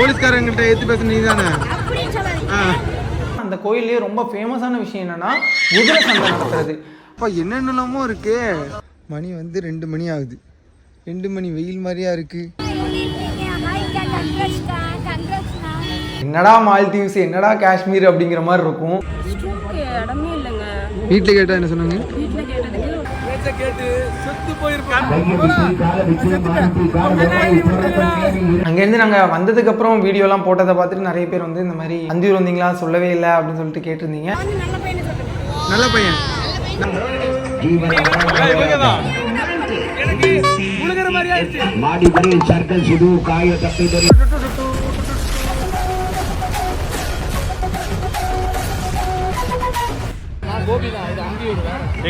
நவாப் போலீஸ்காரங்கள்ட்ட ஏற்றி பேச நீ தானே அந்த கோயிலே ரொம்ப ஃபேமஸான விஷயம் என்னன்னா குதிரை சந்தை நடத்துறது அப்பா என்னென்னலாமோ இருக்கு. மணி வந்து ரெண்டு மணி ஆகுது. ரெண்டு மணி வெயில் மாதிரியா இருக்கு. என்னடா மால்தீவ்ஸ் என்னடா காஷ்மீர் அப்படிங்கிற மாதிரி இருக்கும். வீட்டில் கேட்டால் என்ன சொன்னாங்க? அங்கேருந்து நாங்கள் வந்ததுக்கப்புறம் வீடியோலாம் போட்டதை பார்த்துட்டு நிறைய பேர் வந்து இந்த மாதிரி அந்தியூர் வந்தீங்களா? சொல்லவே இல்லை அப்படின்னு சொல்லிட்டு கேட்டிருந்தீங்க. நல்ல பையன் மாடி படி சர்க்கல் சுடு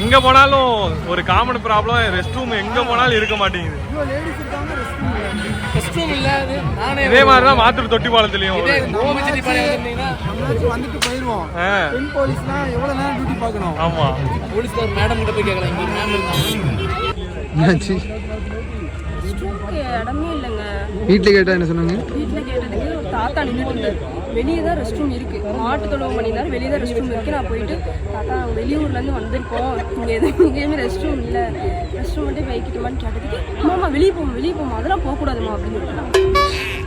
எங்க போனாலும் ஒரு காமன் ப்ராப்ளம் ரெஸ்ட் ரூம் எங்க போனாலும் இருக்க மாட்டேங்குது. இதே மாதிரி தான் மாத்தூர் தொட்டி பாலத்துலயும் வந்துட்டு போயிடுவோம் பெண் போலீஸ்னா எவ்வளோ நேரம் டியூட்டி பார்க்கணும்? ஆமா. போலீஸ்கார் மேடம் கிட்ட போய் கேட்கலாம் இங்க மேம் இருந்தாங்க இடமே இல்லைங்க. வீட்டில் கேட்டால் என்ன சொன்னாங்க? வீட்டில் கேட்டதுக்கு தாத்தா நின்றுட்டு இருந்தார். வெளியே தான் ரெஸ்ட் ரூம் இருக்கு. மாட்டு தொழுவு பண்ணியிருந்தாரு வெளியே தான் ரெஸ்ட் ரூம் இருக்கு. நான் போயிட்டு தாத்தா வெளியூர்லேருந்து வந்திருக்கோம். இங்கே எதுவும் எங்கேயுமே ரெஸ்ட் ரூம் இல்லை. ரெஸ்ட் ரூம் மட்டும் வைக்கட்டுமான்னு கேட்டதுக்கு அம்மா வெளியே போவோம் வெளியே போவோம் அதெல்லாம் போகக்கூடாதுமா அப்படின்னு சொல்லிட்டு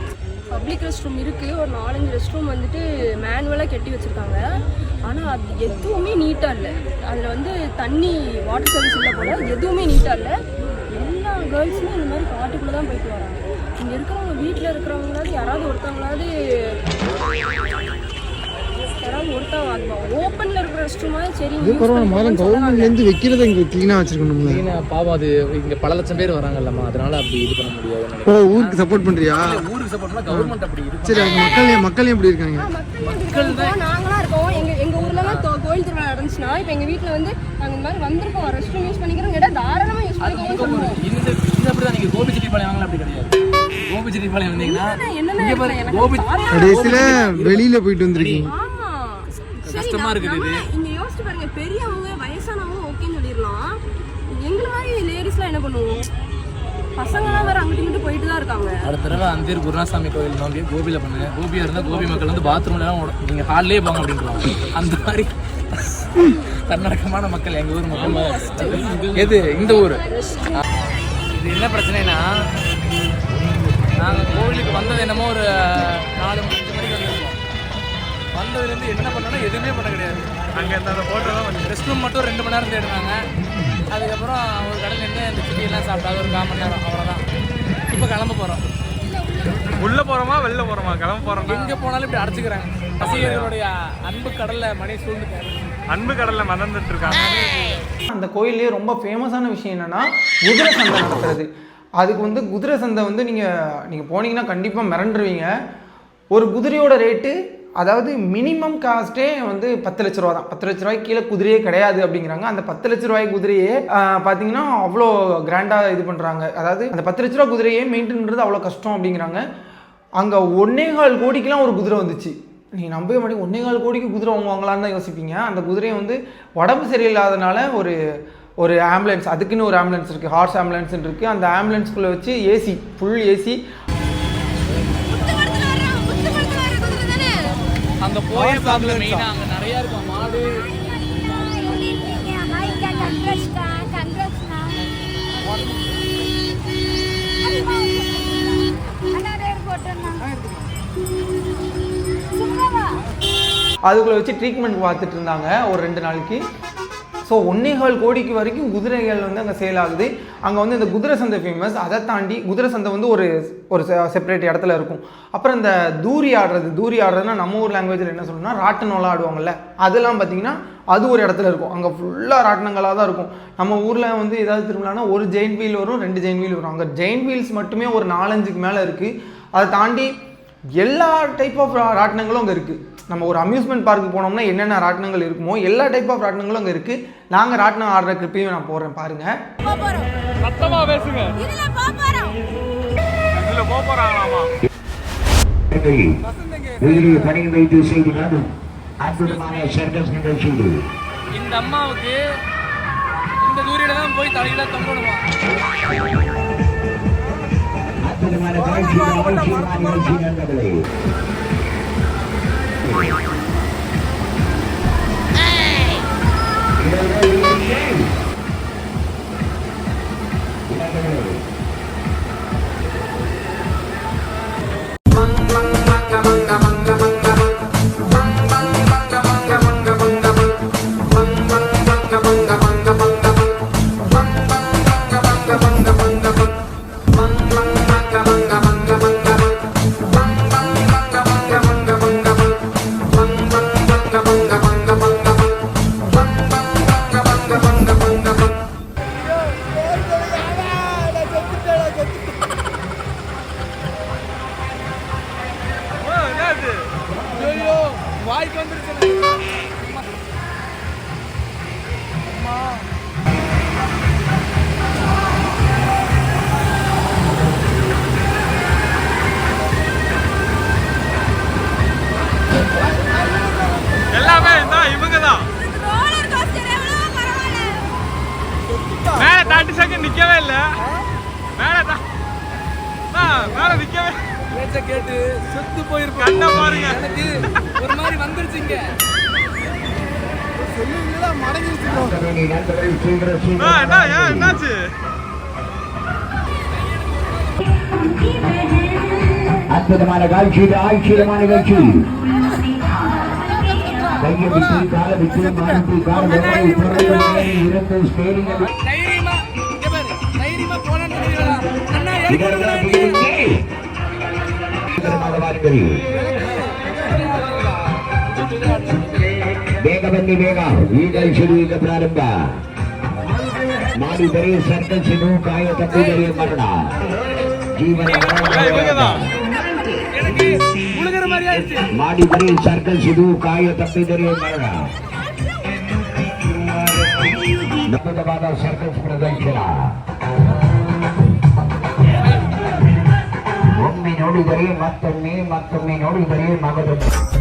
பப்ளிக் ரெஸ்ட் ரூம் இருக்குது ஒரு நாலஞ்சு ரெஸ்ட் ரூம் வந்துட்டு மேனுவலாக கட்டி வச்சுருக்காங்க. ஆனால் அது எதுவுமே நீட்டாக இல்லை. அதில் வந்து தண்ணி வாட்டர் சர்வீஸ் இல்லை போல். எதுவுமே நீட்டாக இல்லை. எல்லா கேர்ள்ஸுமே இந்த மாதிரி காட்டுக்குள்ளே தான் போயிட்டு வராங்க. இங்கே இருக்கிறவங்க வீட்டில் இருக்கிறவங்களாவது யாராவது ஒருத்தவங்களாவது ஓப்பனில் இருக்கிற ரெஸ்ட் ரூமாவது சரி இது பரவாயில்ல முதல்ல கவர்மெண்ட்லேருந்து வைக்கிறத இங்கே க்ளீனாக வச்சிருக்கணும்ல. ஏன்னா பாவம் அது இங்க பல லட்சம் பேர் வராங்கல்லம்மா. அதனால அப்படி இது பண்ண முடியாது ஓ ஊருக்கு சப்போர்ட் பண்ணுறியா ஊருக்கு சப்போர்ட் பண்ணா கவர்மெண்ட் அப்படி இருக்கு சரி அவங்க மக்கள் மக்கள் எப்படி இருக்காங்க? மக்கள் நாங்களாம் இருக்கோம். எங்க எங்க ஊர்லலாம் தோ- கோயில் திருவிழா நடந்துச்சுன்னா இப்போ எங்க வீட்ல வந்து நாங்க இந்த மாதிரி வந்திருக்கோம். ரெஸ்ட் ரூம் யூஸ் பண்ணிக்கிறோம் கேட்டா தாராளமா யூஸ் பண்ணிக்கோங்க சொல்லுவோம். இந்த இது அப்படிதான் நீங்க கோபி செட்டிப்பாளையம் வாங்கலாம் அப்படி கிடையாது. கோபி செட்டிப்பாளையம் வந்தீங்கன்னா என்னென்ன இருக்கு பாரு எனக்கு கோபி தாராளமா- கடைசியில் வெளியில் போயிட்டு வந்திருக்கீங்க. ஆமா கஷ்டமா இருக்குது இது. நம்ம இங்க யோசிச்சு பாருங்க பெரியவங்க வயசானவங்க ஓகேன்னு சொல்லிடலாம். எங்களை மாதிரி லேடிஸ்லாம் என்ன பண்ணுவோம்? பசங்களாம் வேற அங்கிட்டு இங்கிட்டு போயிட்டு தான் இருக்காங்க. அடுத்த தடவை அந்தேர் குருநாசாமி கோவில் நோம்பி கோபியில பண்ணுங்க கோபியா இருந்தா கோபி மக்கள் வந்து பாத்ரூம்ல எல்லாம் ஓட- நீங்க ஹால்லே போங்க அப்படின்றாங்க. அந்த மாதிரி தன்னடக்கமான மக்கள் எங்க ஊர் மக்கள் எது? இந்த ஊர். இது என்ன பிரச்சனைனா நாங்க கோவிலுக்கு வந்தது என்னமோ ஒரு நாலு மணி வந்ததுலேருந்து என்ன பண்ணோம்னா எதுவுமே பண்ண கிடையாது. அங்க இருந்த அந்த போட்டோ தான் வந்து ரெஸ்ட் ரூம் மட்டும் ரெண்டு மணி நேரம் தேடினாங்க அதுக்கப்புறம் ஒரு கடையில் நின்று இந்த சிட்டியெல்லாம் சாப்பிட்டாங்க ஒரு கால் மணி நேரம். அவ்வளோதான் இப்போ கிளம்ப போகிறோம் உள்ள போறோமா வெளில போறோமா? கிளம்ப போறோமா எங்கே போனாலும் இப்படி அடைச்சிக்கிறாங்க. ரசிகர்களுடைய அன்பு கடல்ல மணி சூழ்ந்துட்டாங்க அன்பு கடல்ல மறந்துட்டு இருக்காங்க. அந்த கோயிலே ரொம்ப ஃபேமஸான விஷயம் என்னன்னா குதிரை சந்தை நடத்துறது அதுக்கு வந்து குதிரை சந்தை வந்து நீங்கள் நீங்கள் போனீங்கன்னா கண்டிப்பாக மிரண்டுருவீங்க. ஒரு குதிரையோட ரேட்டு அதாவது மினிமம் காஸ்ட்டே வந்து பத்து லட்ச ரூபா தான். பத்து லட்ச ரூபாய்க்கு கீழே குதிரையே கிடையாது அப்படிங்கிறாங்க. அந்த பத்து லட்ச ரூபாய் குதிரையே பார்த்தீங்கன்னா அவ்வளோ கிராண்டாக இது பண்ணுறாங்க அதாவது அந்த பத்து லட்ச ரூபா குதிரையே மெயின்டைன் பண்ணுறது அவ்வளோ கஷ்டம் அப்படிங்கிறாங்க. அங்கே ஒன்னே கால் கோடிக்கெலாம் ஒரு குதிரை வந்துச்சு. நீங்கள் நம்பவே மாட்டேங்க. ஒன்னே கால் கோடிக்கு குதிரை வாங்குவாங்களான்னு தான் யோசிப்பீங்க. அந்த குதிரையை வந்து உடம்பு சரியில்லாதனால ஒரு ஒரு ஆம்புலன்ஸ் அதுக்குன்னு ஒரு ஆம்புலன்ஸ் இருக்குது ஹார்ஸ் ஆம்புலன்ஸ்னு இருக்குது அந்த ஆம்புலன்ஸ்குள்ளே வச்சு ஏசி ஃபுல் ஏசி அங்கே போய் பார்க்கல மெயினாக அங்கே நிறையா இருக்கும் மாடு அதுக்குள்ளே வச்சு ட்ரீட்மெண்ட் பார்த்துட்டு இருந்தாங்க ஒரு ரெண்டு நாளைக்கு. ஸோ ஒன்னேகால் கோடிக்கு வரைக்கும் குதிரைகள் வந்து அங்கே சேல் ஆகுது. அங்கே வந்து இந்த குதிரை சந்தை ஃபேமஸ் அதை தாண்டி குதிரை சந்தை வந்து ஒரு ஒரு செப்பரேட் இடத்துல இருக்கும். அப்புறம் இந்த தூரி ஆடுறது தூரி ஆடுறதுன்னா நம்ம ஊர் லாங்குவேஜில் என்ன சொல்லணும்னா ராட்டினம்லாம் ஆடுவாங்கல்ல அதெல்லாம் பார்த்தீங்கன்னா அது ஒரு இடத்துல இருக்கும். அங்கே ஃபுல்லாக ராட்டினங்களாக தான் இருக்கும். நம்ம ஊரில் வந்து ஏதாவது திருவிழானா ஒரு ஜெயின் வீல் வரும் ரெண்டு ஜெயின் வீல் வரும். அங்கே ஜெயின் வீல்ஸ் மட்டுமே ஒரு நாலஞ்சுக்கு மேலே இருக்குது அதை தாண்டி எல்லா டைப் ஆஃப் ராட்டினங்களும் அங்கே இருக்குது நம்ம ஒரு அம்யூஸ்மெண்ட் பார்க்கு போனோம்னா என்னென்ன ராட்டினங்கள் இருக்குமோ எல்லா டைப் ஆஃப் ராட்டினங்களும் அங்கே இருக்குது நாங்கள் ராட்டினம் ஆடுற கிளிப்பையும் நான் போடுறேன் பாருங்கள் சத்தமா பேசுங்க. இதுல அற்புதமான சர்க்கஸ் நிகழ்ச்சியில் இந்த அம்மாவுக்கு இந்த தூரியில தான் போய் தலையில தொங்கணுமா? அற்புதமான அற்புதமான காட்சி ஆட்சியமான நிகழ்ச்சி நண்பர்களே ஐயோ என்னாச்சு அற்புதமான காட்சி இது ஆச்சரியமான நிகழ்ச்சி கையை விட்டு கால விட்டு மாற்றி கால இருந்து ஸ்டேரிங் தைரியமா ಬನ್ನಿ ಬೇಗ. ಈಗ ಶುರು, ಈಗ ಪ್ರಾರಂಭ. ಮಾಡಿದರೆ ಸರ್ಕಲ್ಸಿದು ಕಾಯ ತಪ್ಪಿದರೆ ಮರಣ. ಜೀವನ ಮಾಡಿದರೆ ಸರ್ಕಲ್ಸಿದು ಕಾಯ ತಪ್ಪಿದರೆ ಮರಣ. ನಿಕಟವಾದ ಸರ್ಕಲ್ಸ್ ಪ್ರದರ್ಶನ. ಒಮ್ಮೆ ನೋಡಿದರೆ ಮತ್ತೊಮ್ಮೆ ಮತ್ತೊಮ್ಮೆ ನೋಡಿದರೆ ಮಗದೊಮ್ಮೆ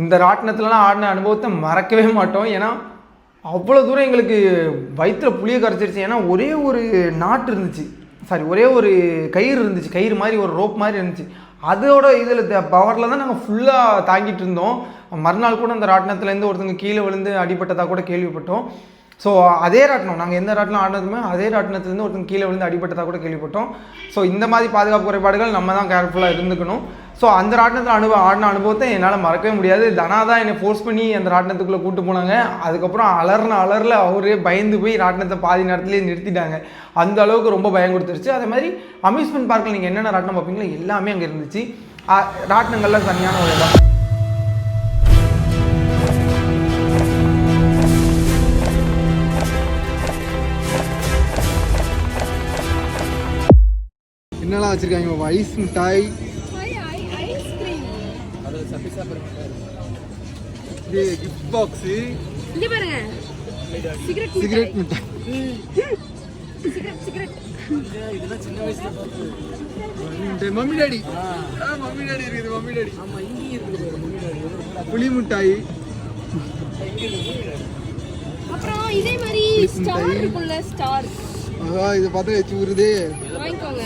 இந்த ராட்டினத்துலலாம் ஆடின அனுபவத்தை மறக்கவே மாட்டோம். ஏன்னா அவ்வளோ தூரம் எங்களுக்கு வயிற்றில் புளிய கரைச்சிருச்சு. ஏன்னா ஒரே ஒரு நாட்டு இருந்துச்சு. சாரி ஒரே ஒரு கயிறு இருந்துச்சு. கயிறு மாதிரி ஒரு ரோப் மாதிரி இருந்துச்சு. அதோட இதில் பவரில் தான் நாங்கள் ஃபுல்லாக தாங்கிட்டு இருந்தோம். மறுநாள் கூட அந்த ராட்டினத்துலேருந்து ஒருத்தங்க கீழே விழுந்து அடிபட்டதாக கூட கேள்விப்பட்டோம். ஸோ அதே ராட்டினம் நாங்கள் எந்த ராட்டினம் ஆடினதுமே அதே ராட்டினத்துலேருந்து ஒருத்தங்க கீழே விழுந்து அடிபட்டதாக கூட கேள்விப்பட்டோம். ஸோ இந்த மாதிரி பாதுகாப்பு குறைபாடுகள் நம்ம தான் கேர்ஃபுல்லாக இருந்துக்கணும். ஸோ அந்த ராட்டினத்தில் அனுபவம் ஆடின அனுபவத்தை என்னால் மறக்கவே முடியாது. தனா தான் என்னை ஃபோர்ஸ் பண்ணி அந்த ராட்டினத்துக்குள்ளே கூட்டு போனாங்க. அதுக்கப்புறம் அலர்ன அலரில் அவரே பயந்து போய் ராட்டினத்தை பாதி நேரத்துலேயே நிறுத்திட்டாங்க. அந்த அளவுக்கு ரொம்ப பயம் கொடுத்துருச்சு. அதே மாதிரி அம்யூஸ்மெண்ட் பார்க்கில் நீங்கள் என்னென்ன ராட்டினம் பார்ப்பீங்களோ எல்லாமே அங்கே இருந்துச்சு. ராட்டினங்கள்லாம் தனியான ஒரு இடம் என்னெல்லாம் வச்சுருக்காங்க? ஐஸ் மிட்டாய் இது கிஃப்ட் பாக்ஸு இங்க பாருங்க. சிகரெட் சிகரெட் மிட்டாய் சிகரெட் சிகரெட் இதெல்லாம் சின்ன வயசுல பார்த்து மிட்டாய். Mummy daddy. ஆ, மம்மி டாடி இருக்குது மம்மி டாடி. ஆமா இங்கேயும் இருக்குது பாரு, மம்மி டாடி. புளி மிட்டாய். அப்புறம் இதே மாதிரி ஸ்டார் இருக்கும்ல ஸ்டார். ஆஹா இதை பார்த்தா வச்சு ஊறுதே. வாங்கிக்கோங்க.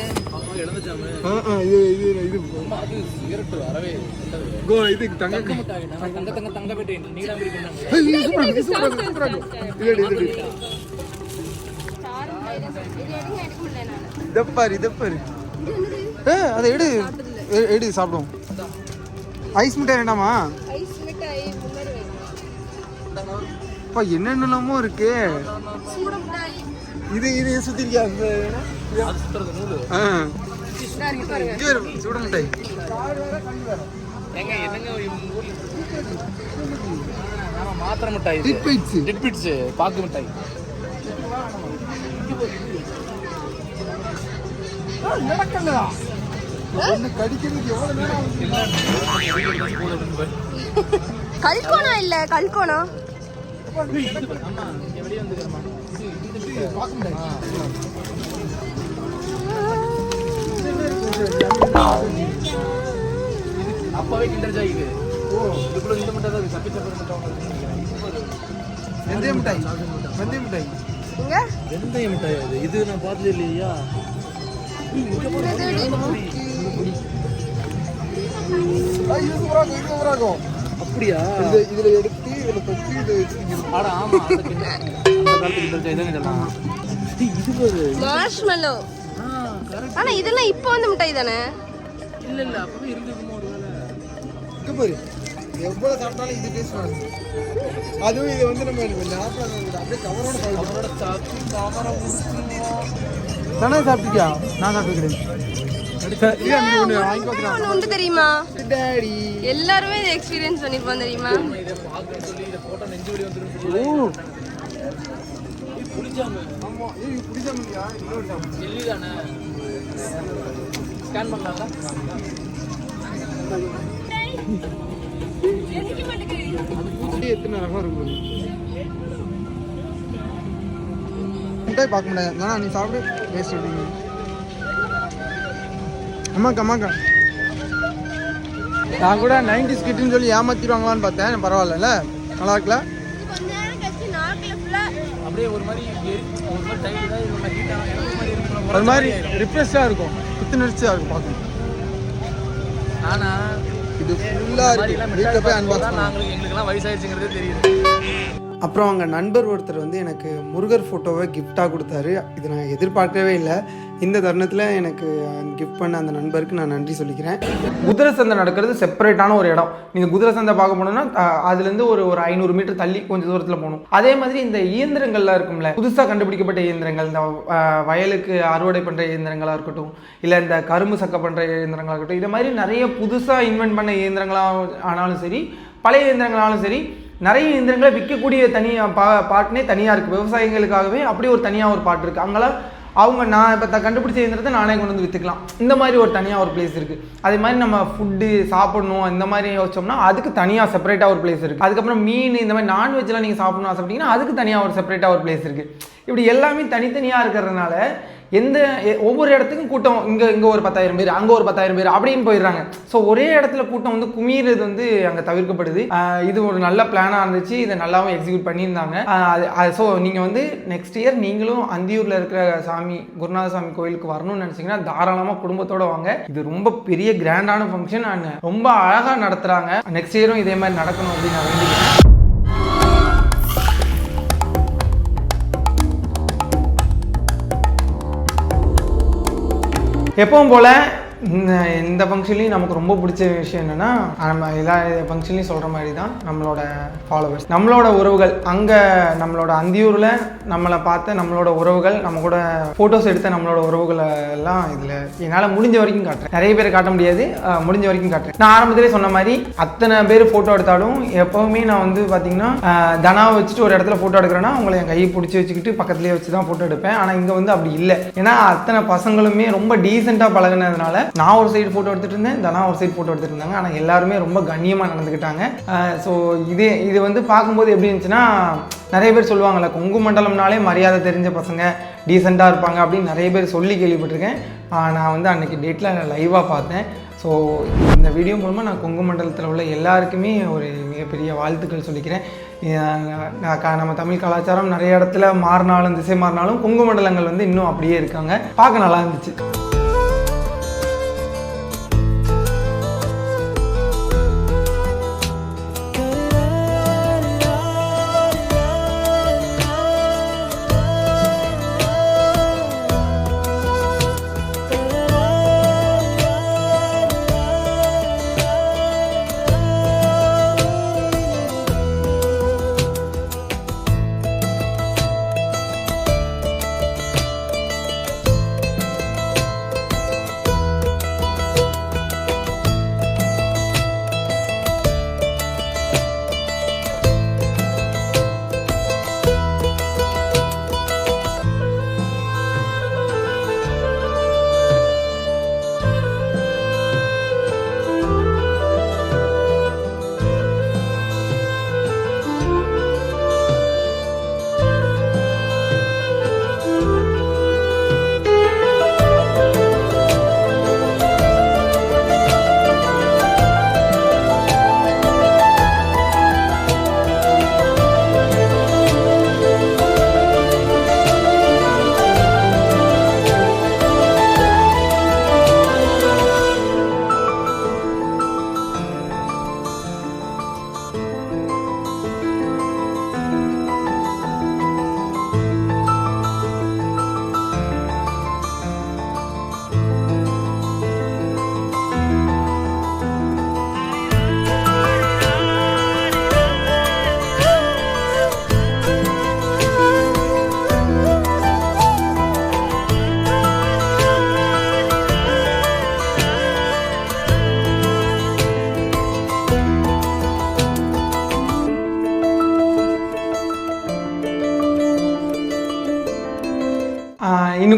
இது இது இது. அது சிகரெட் வரவே கோ இது தங்க தங்க மிட்டாய் நான் தங்க தங்க தங்க பெட்டி நீடாம்பரி பண்ணாங்க ஏய், இது சூப்பரா இருக்கு, சூப்பரா இருக்கு, சூப்பரா இருக்கு. இது எடு, இது எடு. ஸ்டார் இது எடுங்க எடுக்க முடியல நான் இதை பாரு இதை பாரு. ஏ அதை எடு. எ- எடு சாப்பிடுவோம். ஐஸ் மிட்டாய் வேண்டாமா? ஐஸ் மிட்டாய் முன்னாடி என்னென்னலாமோ இருக்கு இது இது சுத்தி இருக்கியா அந்த சுட மிட்டாய் ஏங்க என்னங்க மாத்திரை மிட்டாய் இது. டிட் பைட்ஸ் டிட்பிட்ஸ் பாக்கு மிட்டாய். ஒன்று கடிக்கிறதுக்கு எவ்வளோ நேரம் கல்கோனா இல்ல கல்கோனா அப்பவே கிண்டர் ஜாய் இது. இதுக்குள்ள இந்த மிட்டாய் தான். சப்பி சப்பி மிட்டாய். வெந்தய மிட்டாய். வெந்தய மிட்டாய். இங்க வெந்தய மிட்டாய் அது. இது நான் பார்த்தது இல்லையா? ஐயோ சூப்பரா இருக்கும் இது சூப்பரா இருக்கும் அப்படியா? இது இதுல எடுத்து இதுல தொப்பி இதை வச்சுக்கிறது ஆடா ஆமா. அந்த கிண்டர் அந்த காலத்து கிண்டர் ஜாய் தாங்க இதெல்லாம். இது மார்ஷ்மெல்லோ. ஆனா இதெல்லாம் இப்போ வந்து மிட்டாய் தானே? இல்ல இல்ல அப்பவே இருந்திருக்குமோ ஒரு வேலை இங்க பாரு. எவ்வளவு சாப்பிட்டாலும் இது டேஸ்ட் வரும் அதுவும் இது வந்து நம்ம நாட்டில் அப்படியே கவரோட அவரோட சாப்பி தாமரை தானே சாப்பிட்டியா? நான் சாப்பிட்டுக்கிறேன் தெரியுமா? டாடி எல்லாருமே இதை எக்ஸ்பீரியன்ஸ் பண்ணிருப்போம் தெரியுமா? ஓ. புளிச்சாம ஆமா. ஏய் இது பிடிச்சாமியா இன்னொரு தானே. ஸ்கேன் பண்ணலாம்ல? எத்தனை ரகம் இருக்கு மிட்டாய் பார்க்க முடியாது. வேணா நீ சாப்பிடு. வேஸ்ட் அம்மாக்கா அம்மாக்கா நான் கூட நைன்டி ஸ்கிட்டுன்னு சொல்லி ஏமாத்திடுவாங்களான்னு பார்த்தேன். பரவாயில்லல நல்லா இருக்குல்ல? அப்படியே ஒரு மாதிரி எரி ஒரு மாதிரி டைட் தான் ஒரு மாதிரி ரிஃப்ரெஷ்ஷாக இருக்கும். புத்துணர்ச்சியாக இருக்கும் பார்க்கணும் நானா இது ஃபுல்லாக இருக்கு. வீட்டில் போய் அன்பாக்ஸ் நாங்களுக்கு எங்களுக்கெல்லாம் வயசாயிருச்சுங்கிறதே தெரியுது. அப்புறம் அவங்க நண்பர் ஒருத்தர் வந்து எனக்கு முருகர் ஃபோட்டோவை கிஃப்டாக கொடுத்தாரு. இது நான் எதிர்பார்க்கவே இல்லை. இந்த தருணத்தில் எனக்கு கிஃப்ட் பண்ண அந்த நண்பருக்கு நான் நன்றி சொல்லிக்கிறேன். குதிரை சந்தை நடக்கிறது செப்பரேட்டான ஒரு இடம். நீங்கள் குதிரை சந்தை பார்க்க போனோம்னா அதுலேருந்து ஒரு ஒரு ஐநூறு மீட்டர் தள்ளி கொஞ்சம் தூரத்தில் போகணும். அதே மாதிரி இந்த இயந்திரங்கள்லாம் இருக்கும்ல புதுசாக கண்டுபிடிக்கப்பட்ட இயந்திரங்கள் இந்த வயலுக்கு அறுவடை பண்ணுற இயந்திரங்களாக இருக்கட்டும் இல்லை இந்த கரும்பு சக்கை பண்ணுற இயந்திரங்களாக இருக்கட்டும் இது மாதிரி நிறைய புதுசாக இன்வென்ட் பண்ண இயந்திரங்களாக ஆனாலும் சரி பழைய இயந்திரங்களாலும் சரி நிறைய இயந்திரங்களை விற்கக்கூடிய தனியாக பா பாட்டுனே தனியாக இருக்குது விவசாயிகளுக்காகவே அப்படி ஒரு தனியாக ஒரு பாட்டு இருக்குது அங்கெல்லாம் அவங்க நான் இப்போ த கண்டுபிடிச்ச இயந்திரத்தை நானே கொண்டு வந்து விற்றுக்கலாம் இந்த மாதிரி ஒரு தனியாக ஒரு பிளேஸ் இருக்குது அதே மாதிரி நம்ம ஃபுட்டு சாப்பிடணும் இந்த மாதிரி யோசிச்சோம்னா அதுக்கு தனியாக செப்பரேட்டாக ஒரு பிளேஸ் இருக்குது அதுக்கப்புறம் மீன் இந்த மாதிரி நான்வெஜ்லாம் நீங்கள் சாப்பிடணும் ஆசைப்பட்டீங்கன்னா அதுக்கு தனியாக ஒரு செப்பரேட்டாக ஒரு பிளேஸ் இருக்குது இப்படி எல்லாமே தனித்தனியாக இருக்கிறதுனால எந்த ஒவ்வொரு இடத்துக்கும் கூட்டம் இங்கே இங்கே ஒரு பத்தாயிரம் பேர் அங்கே ஒரு பத்தாயிரம் பேர் அப்படின்னு போயிடுறாங்க. ஸோ ஒரே இடத்துல கூட்டம் வந்து குமியிறது வந்து அங்கே தவிர்க்கப்படுது. இது ஒரு நல்ல பிளானாக இருந்துச்சு. இதை நல்லாவும் எக்ஸிக்யூட் பண்ணியிருந்தாங்க. அது ஸோ நீங்கள் வந்து நெக்ஸ்ட் இயர் நீங்களும் அந்தியூரில் இருக்கிற சாமி குருநாத சாமி கோயிலுக்கு வரணும்னு நினச்சிங்கன்னா தாராளமாக குடும்பத்தோடு வாங்க. இது ரொம்ப பெரிய கிராண்டான ஃபங்க்ஷன் அண்ட் ரொம்ப அழகாக நடத்துகிறாங்க நெக்ஸ்ட் இயரும் இதே மாதிரி நடக்கணும் அப்படின்னு நான் வேண்டிக்கிறேன். எப்பவும் போல் இந்த இந்த ஃபங்க்ஷன்லையும் நமக்கு ரொம்ப பிடிச்ச விஷயம் என்னென்னா நம்ம எல்லா ஃபங்க்ஷன்லையும் சொல்கிற மாதிரி தான் நம்மளோட ஃபாலோவர்ஸ் நம்மளோட உறவுகள் அங்கே நம்மளோட அந்தியூரில் நம்மளை பார்த்த நம்மளோட உறவுகள் நம்ம கூட ஃபோட்டோஸ் எடுத்த நம்மளோட உறவுகளை எல்லாம் இதில் என்னால் முடிஞ்ச வரைக்கும் காட்டுறேன். நிறைய பேர் காட்ட முடியாது முடிஞ்ச வரைக்கும் காட்டுறேன். நான் ஆரம்பத்திலே சொன்ன மாதிரி அத்தனை பேர் ஃபோட்டோ எடுத்தாலும் எப்போவுமே நான் வந்து பார்த்தீங்கன்னா தனாவை வச்சுட்டு ஒரு இடத்துல ஃபோட்டோ எடுக்கிறேன்னா உங்களை என் கையை பிடிச்சி வச்சுக்கிட்டு பக்கத்துலேயே வச்சு தான் ஃபோட்டோ எடுப்பேன். ஆனால் இங்கே வந்து அப்படி இல்லை. ஏன்னா அத்தனை பசங்களுமே ரொம்ப டீசெண்டாக பழகுனதுனால நான் ஒரு சைடு ஃபோட்டோ எடுத்துகிட்டு இருந்தேன் தனா ஒரு சைடு ஃபோட்டோ எடுத்துகிட்டு இருந்தாங்க. ஆனால் எல்லாருமே ரொம்ப கண்ணியமாக நடந்துக்கிட்டாங்க. ஸோ இதே இது வந்து பார்க்கும்போது எப்படி இருந்துச்சுன்னா நிறைய பேர் சொல்லுவாங்கள்ல கொங்கு மண்டலம்னாலே மரியாதை தெரிஞ்ச பசங்க டீசெண்டாக இருப்பாங்க அப்படின்னு நிறைய பேர் சொல்லி கேள்விப்பட்டிருக்கேன். நான் வந்து அன்னைக்கு டேட்டில் லைவாக பார்த்தேன். ஸோ இந்த வீடியோ மூலமாக நான் கொங்கு மண்டலத்தில் உள்ள எல்லாருக்குமே ஒரு மிகப்பெரிய வாழ்த்துக்கள் சொல்லிக்கிறேன். நம்ம தமிழ் கலாச்சாரம் நிறைய இடத்துல மாறினாலும் திசை மாறினாலும் கொங்கு மண்டலங்கள் வந்து இன்னும் அப்படியே இருக்காங்க. பார்க்க நல்லா இருந்துச்சு.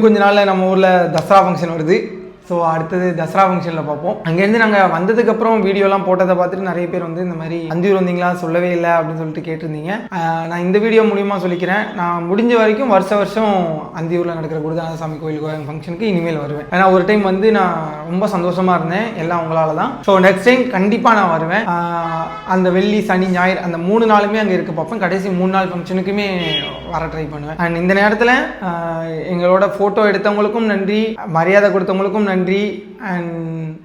இன்னும் கொஞ்ச நாளில் நம்ம ஊரில் தசரா ஃபங்க்ஷன் வருது. ஸோ அடுத்தது தசரா ஃபங்க்ஷனில் பார்ப்போம். அங்கேருந்து நாங்கள் வந்ததுக்கப்புறம் வீடியோலாம் போட்டதை பார்த்துட்டு நிறைய பேர் வந்து இந்த மாதிரி அந்தியூர் வந்தீங்களா? சொல்லவே இல்லை அப்படின்னு சொல்லிட்டு கேட்டிருந்தீங்க. நான் இந்த வீடியோ மூலியமாக சொல்லிக்கிறேன். நான் முடிஞ்ச வரைக்கும் வருஷ வருஷம் அந்தியூரில் நடக்கிற குருதான சாமி கோயில் ஃபங்க்ஷனுக்கு இனிமேல் வருவேன். ஏன்னா ஒரு டைம் வந்து நான் ரொம்ப சந்தோஷமாக இருந்தேன் எல்லாம் உங்களால் தான். ஸோ நெக்ஸ்ட் டைம் கண்டிப்பாக நான் வருவேன். அந்த வெள்ளி சனி ஞாயிறு அந்த மூணு நாளுமே அங்கே இருக்க. பார்ப்பேன். கடைசி மூணு நாள் ஃபங்க்ஷனுக்குமே வர ட்ரை பண்ணுவேன். அண்ட் இந்த நேரத்தில் எங்களோட ஃபோட்டோ எடுத்தவங்களுக்கும் நன்றி. மரியாதை கொடுத்தவங்களுக்கும் நன்றி. அண்ட்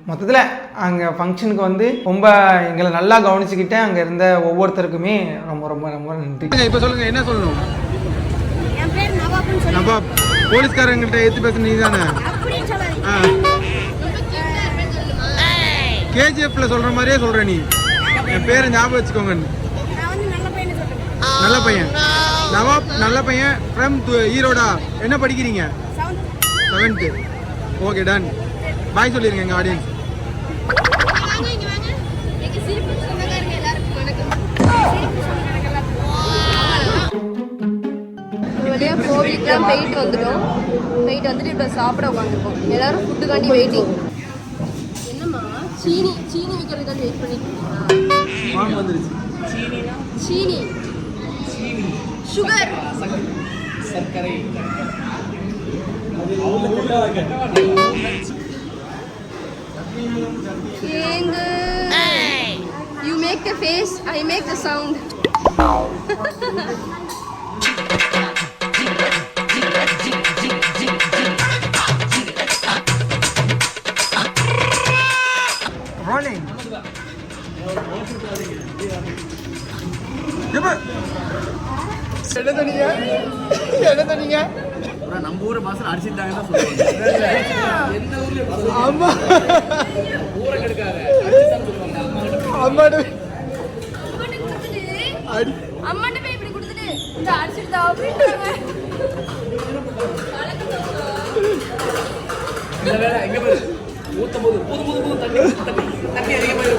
மொத்தத்தில் அங்கே ஃபங்க்ஷனுக்கு வந்து ரொம்ப எங்களை நல்லா கவனிச்சுக்கிட்டு அங்கே இருந்த ஒவ்வொருத்தருக்குமே ரொம்ப ரொம்ப ரொம்ப நன்றி. இப்போ சொல்லுங்க என்ன சொல்லணும்? என் பேர் நவாப்னு சொல்லி நம்ம போலீஸ்காரங்கிட்ட எடுத்து பேச நீ தானே கேஜிஎஃப்ல சொல்ற மாதிரியே சொல்ற நீ. என் பேரை ஞாபகம் வச்சுக்கோங்க நான் வந்து நல்ல பையனை சொல்றேன். நல்ல பையன். நவாப் நல்ல பையன். ஃப்ரம் ஈரோடா. என்ன படிக்கிறீங்க? Seventh seventh okay done bye சொல்லிருங்க எங்கள் ஆடியன்ஸ் கோவிலுக்குலாம் போயிட்டு வந்துட்டோம். போயிட்டு வந்துட்டு இப்போ சாப்பிட உட்காந்துருக்கோம். எல்லாரும் ஃபுட்டுக்காண்டி வெயிட்டிங் என்னம்மா? சீனி சீனி வைக்கிறதுக்காண்டி வெயிட் பண்ணிட்டு இருக்கீங்களா வந்துருச்சு. சீனி. சுகர் சர்க்கரை You make the face, I make the sound. Rolling எப்ப என்ன தண்ணீங்க என்ன தண்ணீங்க அப்புறம் நம்ம ஊர் பாசல் அடிச்சுட்டாங்க தான் சொல்லுவாங்க. ஆமா ஊரை கெடுக்காத. அம்மாடு அடி. அம்மாட்ட போய் இப்படி கொடுத்துட்டு இந்த அடிச்சுட்டு தான் அப்படின்றாங்க இந்த வேலை எங்க போய் ஊத்தும் போது புது புது புது தண்ணி தண்ணி தண்ணி அதிகமாக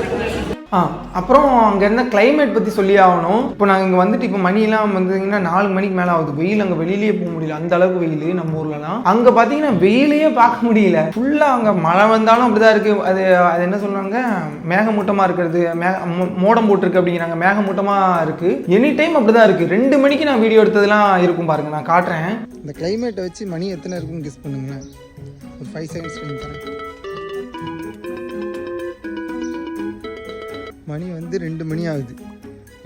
ஆ. அப்புறம் அங்கே இருந்த கிளைமேட் பற்றி சொல்லி ஆகணும். இப்போ நாங்கள் இங்கே வந்துட்டு இப்போ மணிலாம் வந்தீங்கன்னா நாலு மணிக்கு மேலே ஆகுது. வெயில் அங்கே வெளியிலேயே போக முடியல. அந்த அளவுக்கு வெயில் நம்ம ஊர்லலாம். அங்கே பார்த்தீங்கன்னா வெயிலையே பார்க்க முடியல. ஃபுல்லாக அங்கே மழை வந்தாலும் அப்படிதான் இருக்குது அது அது என்ன சொல்கிறாங்க மேகமூட்டமாக இருக்கிறது. மே மோ- மோடம் போட்டிருக்கு அப்படிங்கிறாங்க. மேகமூட்டமாக இருக்குது எனி டைம் அப்படி தான் இருக்குது ரெண்டு மணிக்கு நான் வீடியோ எடுத்ததெல்லாம் இருக்கும் பாருங்க. நான் காட்டுறேன். இந்த கிளைமேட்டை வச்சு மணி எத்தனை இருக்குன்னு கெஸ் பண்ணுங்களேன். ஒரு ஃபைவ் செகண்ட்ஸ் டைம் தரேன் மணி வந்து ரெண்டு மணி ஆகுது.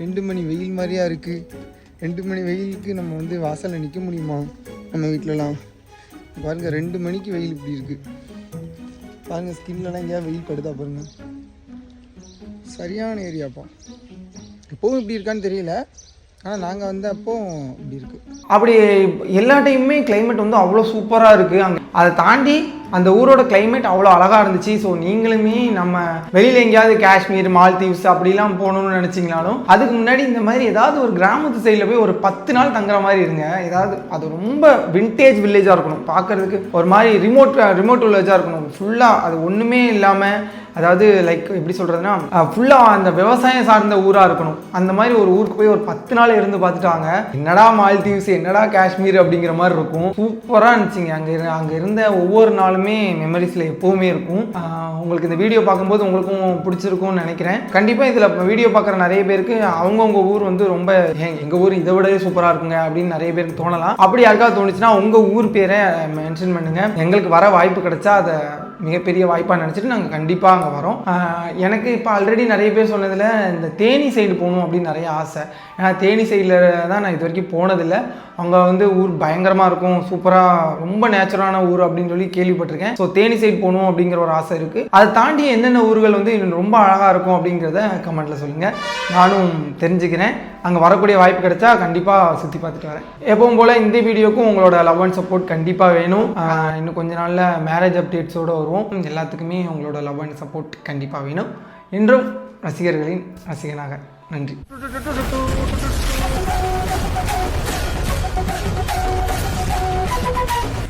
ரெண்டு மணி வெயில் மாதிரியா இருக்குது ரெண்டு மணி வெயிலுக்கு நம்ம வந்து வாசலில் நிற்க முடியுமா? நம்ம வீட்டிலலாம் பாருங்கள் ரெண்டு மணிக்கு வெயில் இப்படி இருக்குது பாருங்கள் ஸ்கின்லலாம் எங்கேயா வெயில் படுதா பாருங்கள் சரியான ஏரியாப்பா எப்போவும் இப்படி இருக்கான்னு தெரியல. ஆனால் நாங்கள் வந்தப்போ இப்படி இருக்குது அப்படி எல்லா டைமுமே கிளைமேட் வந்து அவ்வளோ சூப்பராக இருக்குது அங்கே அதை தாண்டி அந்த ஊரோட கிளைமேட் அவ்வளோ அழகாக இருந்துச்சு. ஸோ நீங்களுமே நம்ம வெளியில் எங்கேயாவது காஷ்மீர் மால்தீவ்ஸ் அப்படிலாம் போகணும்னு நினச்சிங்கனாலும் அதுக்கு முன்னாடி இந்த மாதிரி ஏதாவது ஒரு கிராமத்து சைடில் போய் ஒரு பத்து நாள் தங்குற மாதிரி இருங்க. ஏதாவது அது ரொம்ப விண்டேஜ் வில்லேஜாக இருக்கணும். பார்க்கறதுக்கு ஒரு மாதிரி ரிமோட் ரிமோட் வில்லேஜாக இருக்கணும். ஃபுல்லாக அது ஒன்றுமே இல்லாமல் அதாவது லைக் எப்படி சொல்கிறதுனா ஃபுல்லாக அந்த விவசாயம் சார்ந்த ஊராக இருக்கணும். அந்த மாதிரி ஒரு ஊருக்கு போய் ஒரு பத்து நாள் இருந்து பார்த்துட்டாங்க. என்னடா மால்தீவ்ஸ் என்னடா காஷ்மீர் அப்படிங்கிற மாதிரி இருக்கும். சூப்பராக இருந்துச்சுங்க. அங்கே அங்கே இருந்த ஒவ்வொரு நாளுமே மெமரிஸில் எப்போவுமே இருக்கும். உங்களுக்கு இந்த வீடியோ பார்க்கும்போது உங்களுக்கும் பிடிச்சிருக்கும்னு நினைக்கிறேன். கண்டிப்பாக இதில் வீடியோ பார்க்குற நிறைய பேருக்கு அவங்கவுங்க ஊர் வந்து ரொம்ப எங்கள் ஊர் இதை விடவே சூப்பராக இருக்குங்க அப்படின்னு நிறைய பேருக்கு தோணலாம். அப்படி யாருக்காவது தோணுச்சுன்னா உங்கள் ஊர் பேரை மென்ஷன் பண்ணுங்கள் எங்களுக்கு வர வாய்ப்பு கிடைச்சா அதை மிகப்பெரிய வாய்ப்பாக நினச்சிட்டு நாங்கள் கண்டிப்பாக அங்கே வரோம். எனக்கு இப்போ ஆல்ரெடி நிறைய பேர் சொன்னதில் இந்த தேனி சைடு போகணும் அப்படின்னு நிறைய ஆசை. ஏன்னா தேனி சைடில் தான் நான் இது வரைக்கும் போனதில்லை. அங்கே வந்து ஊர் பயங்கரமாக இருக்கும். சூப்பராக ரொம்ப நேச்சுரலான ஊர் அப்படின்னு சொல்லி கேள்விப்பட்டிருக்கேன். ஸோ தேனி சைடு போகணும் அப்படிங்கிற ஒரு ஆசை இருக்குது அதை தாண்டி என்னென்ன ஊர்கள் வந்து ரொம்ப அழகாக இருக்கும் அப்படிங்கிறத கமெண்ட்டில் சொல்லுங்கள் நானும் தெரிஞ்சுக்கிறேன். அங்கே வரக்கூடிய வாய்ப்பு கிடைச்சா கண்டிப்பாக சுற்றி பார்த்துட்டு வரேன். எப்பவும் போல் இந்த வீடியோக்கும் உங்களோட லவ் அண்ட் சப்போர்ட் கண்டிப்பாக வேணும். இன்னும் கொஞ்ச நாளில் மேரேஜ் அப்டேட்ஸோடு வருவோம். எல்லாத்துக்குமே உங்களோட லவ் அண்ட் சப்போர்ட் கண்டிப்பாக வேணும். என்றும் ரசிகர்களின் ரசிகனாக. நன்றி.